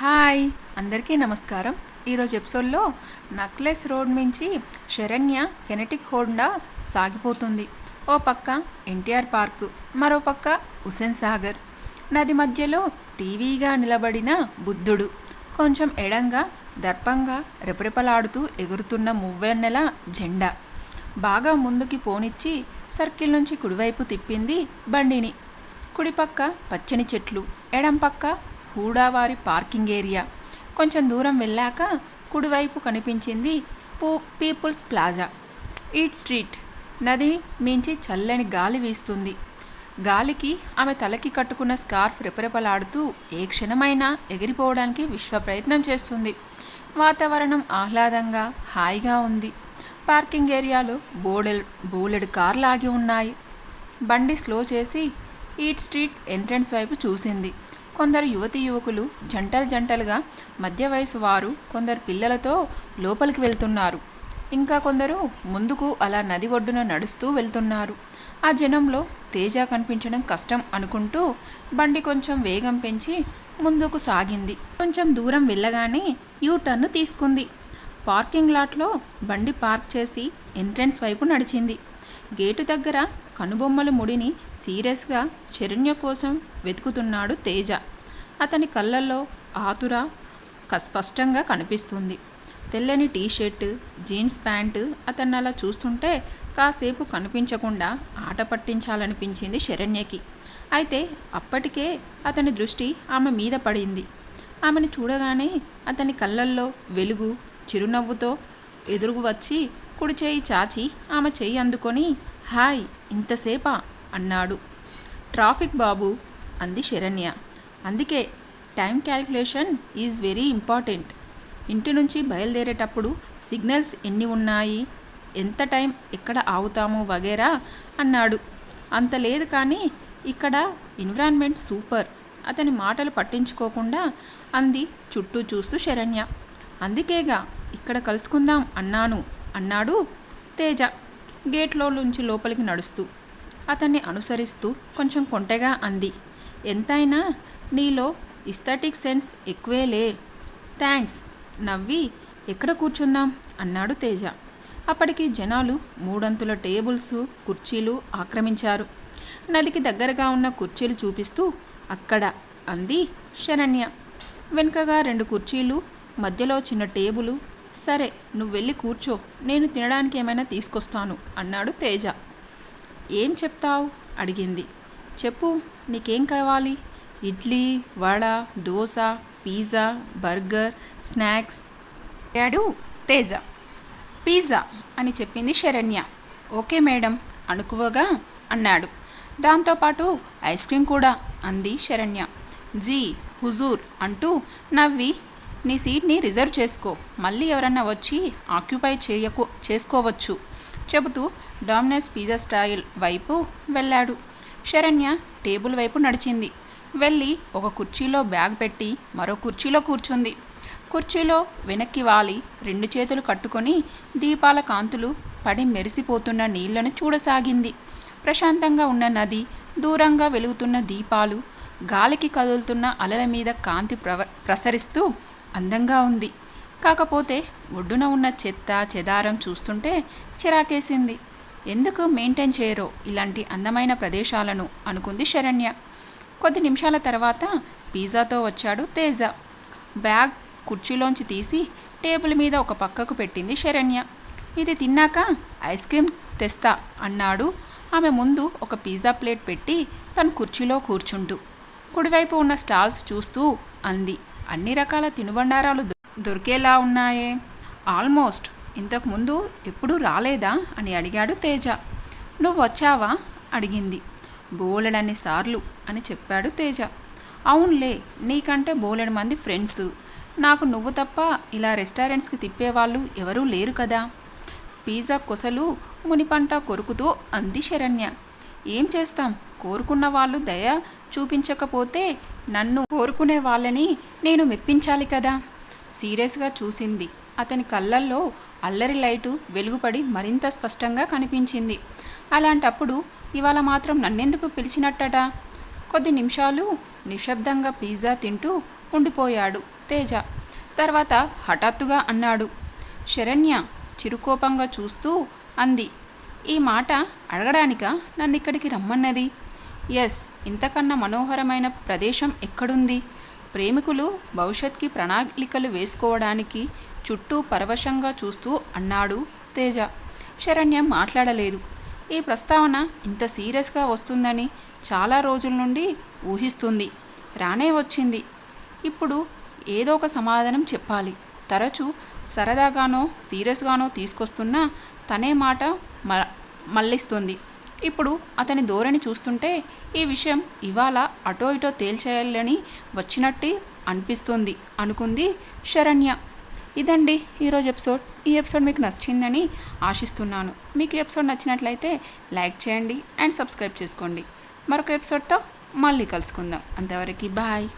Hi అందరికీ నమస్కారం. ఈరోజు ఎపిసోడ్లో నక్లెస్ రోడ్ నుంచి శరణ్య కెనెటిక్ హోండా సాగిపోతుంది. ఓ పక్క ఎన్టీఆర్ పార్కు మరో పక్క హుసేన్ సాగర్. నది మధ్యలో టీవీగా నిలబడిన బుద్ధుడు కొంచెం ఎడంగా దర్పంగా రెపరెపలాడుతూ ఎగురుతున్న మువ్వెన్నెల జెండా. బాగా ముందుకి పోనిచ్చి సర్కిల్ నుంచి కుడివైపు తిప్పింది బండిని. కుడిపక్క పచ్చని చెట్లు ఎడం గూడావారి పార్కింగ్ ఏరియా. కొంచెం దూరం వెళ్ళాక కుడివైపు కనిపించింది పూ పీపుల్స్ ప్లాజా. Eat street. నది మించి చల్లని గాలి వీస్తుంది. గాలికి ఆమె తలకి కట్టుకున్న స్కార్ఫ్ రెపరెపలాడుతూ ఏ క్షణమైనా ఎగిరిపోవడానికి విశ్వ ప్రయత్నం చేస్తుంది. వాతావరణం ఆహ్లాదంగా హాయిగా ఉంది. పార్కింగ్ ఏరియాలో బోడెల్ బోలెడు కార్లు ఆగి ఉన్నాయి. బండి స్లో చేసి ఈట్ స్ట్రీట్ ఎంట్రన్స్ వైపు చూసింది. కొందరు యువతి యువకులు జంటలు జంటలుగా మధ్య వయసు వారు కొందరు పిల్లలతో లోపలికి వెళ్తున్నారు. ఇంకా కొందరు ముందుకు అలా నది ఒడ్డున నడుస్తూ వెళ్తున్నారు. ఆ జనంలో తేజ కనిపించడం కష్టం అనుకుంటూ బండి కొంచెం వేగం పెంచి ముందుకు సాగింది. కొంచెం దూరం వెళ్ళగానే యూ టర్న్ తీసుకుంది. పార్కింగ్ లాట్లో బండి పార్క్ చేసి ఎంట్రన్స్ వైపు నడిచింది. గేటు దగ్గర కనుబొమ్మల ముడిని సీరియస్గా శరణ్య కోసం వెతుకుతున్నాడు తేజ. అతని కళ్ళల్లో ఆతుర స్పష్టంగా కనిపిస్తుంది. తెల్లని టీ షర్ట్ జీన్స్ ప్యాంటు అతన్ని అలా చూస్తుంటే కాసేపు కనిపించకుండా ఆట పట్టించాలనిపించింది శరణ్యకి. అయితే అప్పటికే అతని దృష్టి ఆమె మీద పడింది. ఆమెను చూడగానే అతని కళ్ళల్లో వెలుగు చిరునవ్వుతో ఎదురుగు వచ్చి కుడి చేయి చాచి ఆమె చేయి అందుకొని హాయ్ ఇంతసేపా? అన్నాడు. ట్రాఫిక్ బాబు అంది శరణ్య. అందుకే time calculation is very important. ఇంటి నుంచి బయలుదేరేటప్పుడు సిగ్నల్స్ ఎన్ని ఉన్నాయి ఎంత టైం ఎక్కడ ఆగుతాము వగేరా అన్నాడు. అంత లేదు కానీ ఇక్కడ ఎన్విరాన్మెంట్ సూపర్. అతని మాటలు పట్టించుకోకుండా అంది చుట్టూ చూస్తూ శరణ్య. అందుకేగా ఇక్కడ కలుసుకుందాం అన్నాను అన్నాడు తేజ గేట్లో నుంచి లోపలికి నడుస్తూ. అతన్ని అనుసరిస్తూ కొంచెం కొంటెగా అంది. ఎంతైనా నీలో ఇస్థెటిక్ సెన్స్ ఎక్కువేలే థ్యాంక్స్ నవ్వి ఎక్కడ కూర్చుందాం? అన్నాడు తేజ. అప్పటికి జనాలు మూడంతుల టేబుల్స్ కుర్చీలు ఆక్రమించారు. నదికి దగ్గరగా ఉన్న కుర్చీలు చూపిస్తూ అక్కడ అంది శరణ్య. వెనుకగా రెండు కుర్చీలు మధ్యలో చిన్న టేబులు సరే నువ్వు వెళ్ళి కూర్చో నేను తినడానికి ఏమైనా తీసుకొస్తాను అన్నాడు తేజ. ఏం చెప్తావు? అడిగింది. చెప్పు నీకేం కావాలి? Idli vada dosa pizza burger snacks. అడిగాడు తేజ. పిజ్జా అని చెప్పింది శరణ్య. ఓకే మేడం అనుకువగా అన్నాడు. దాంతోపాటు ఐస్ క్రీమ్ కూడా అంది శరణ్య. జీ హుజూర్ అంటూ నవ్వి నీ సీట్ని రిజర్వ్ చేసుకో. మళ్ళీ ఎవరన్నా వచ్చి ఆక్యుపై చేయకో చేసుకోవచ్చు చెబుతూ డామినస్ పిజ్జా స్టైల్ వైపు వెళ్ళాడు. శరణ్య టేబుల్ వైపు నడిచింది. వెళ్ళి ఒక కుర్చీలో బ్యాగ్ పెట్టి మరో కుర్చీలో కూర్చుంది. కుర్చీలో వెనక్కి వాలి రెండు చేతులు కట్టుకొని దీపాల కాంతులు పడి మెరిసిపోతున్న నీళ్ళను చూడసాగింది. ప్రశాంతంగా ఉన్న నది దూరంగా వెలుగుతున్న దీపాలు గాలికి కదులుతున్న అలల మీద కాంతి ప్రవ ప్రసరిస్తూ అందంగా ఉంది. కాకపోతే ఒడ్డున ఉన్న చెత్త చెదారం చూస్తుంటే చిరాకేసింది. ఎందుకు మెయింటైన్ చేయరో ఇలాంటి అందమైన ప్రదేశాలను? అనుకుంది శరణ్య. కొద్ది నిమిషాల తర్వాత పిజ్జాతో వచ్చాడు తేజ. బ్యాగ్ కుర్చీలోంచి తీసి టేబుల్ మీద ఒక పక్కకు పెట్టింది శరణ్య. ఇది తిన్నాక ఐస్ క్రీమ్ తెస్తా అన్నాడు. ఆమె ముందు ఒక పిజ్జా ప్లేట్ పెట్టి తన కుర్చీలో కూర్చుంటూ కుడివైపు ఉన్న స్టాల్స్ చూస్తూ అంది. అన్ని రకాల తినుబండారాలు దొ- దొరికేలా ఉన్నాయే? ఆల్మోస్ట్. ఇంతకుముందు ఎప్పుడూ రాలేదా? అని అడిగాడు తేజ. నువ్వు వచ్చావా? అడిగింది. బోలెడన్ని సార్లు అని చెప్పాడు తేజ. అవునులే నీకంటే బోలెడు మంది ఫ్రెండ్స్. నాకు నువ్వు తప్ప ఇలా రెస్టారెంట్స్కి తిప్పేవాళ్ళు ఎవరూ లేరు కదా. పిజ్జా కొసలు మునిపంట కొరుకుతూ అంది శరణ్య. ఏం చేస్తాం? కోరుకున్న వాళ్ళు దయ చూపించకపోతే నన్ను కోరుకునే వాళ్ళని నేను మెప్పించాలి కదా. సీరియస్గా చూసింది. అతని కళ్ళల్లో అల్లరి లైటు వెలుగుపడి మరింత స్పష్టంగా కనిపించింది. అలాంటప్పుడు ఇవాళ మాత్రం నన్నెందుకు పిలిచినట్టట? కొద్ది నిమిషాలు నిశ్శబ్దంగా పిజ్జా తింటూ ఉండిపోయాడు తేజ. తర్వాత హఠాత్తుగా అన్నాడు శరణ్య చిరుకోపంగా చూస్తూ అంది. ఈ మాట అడగడానికా? నన్ను ఇక్కడికి రమ్మన్నది. ఎస్ ఇంతకన్నా మనోహరమైన ప్రదేశం ఎక్కడుంది? ప్రేమికులు భవిష్యత్కి ప్రణాళికలు వేసుకోవడానికి చుట్టూ పరవశంగా చూస్తూ అన్నాడు తేజ. శరణ్య మాట్లాడలేదు. ఈ ప్రస్తావన ఇంత సీరియస్గా వస్తుందని చాలా రోజుల నుండి ఊహిస్తుంది. రానే వచ్చింది. ఇప్పుడు ఏదో ఒక సమాధానం చెప్పాలి. తరచూ సరదాగానో సీరియస్గానో తీసుకొస్తున్నా తనే మాట మ మళ్ళిస్తుంది. ఇప్పుడు అతని ధోరణి చూస్తుంటే ఈ విషయం ఇవాళ అటో ఇటో తేల్చేయాలని వచ్చినట్టు అనిపిస్తుంది అనుకుంది శరణ్య. ఇదండి ఈరోజు ఎపిసోడ్. ఈ ఎపిసోడ్ మీకు నచ్చిందని ఆశిస్తున్నాను. మీకు ఎపిసోడ్ నచ్చినట్లయితే లైక్ చేయండి అండ్ సబ్స్క్రైబ్ చేసుకోండి. మరొక ఎపిసోడ్తో మళ్ళీ కలుసుకుందాం. అంతవరకు బాయ్.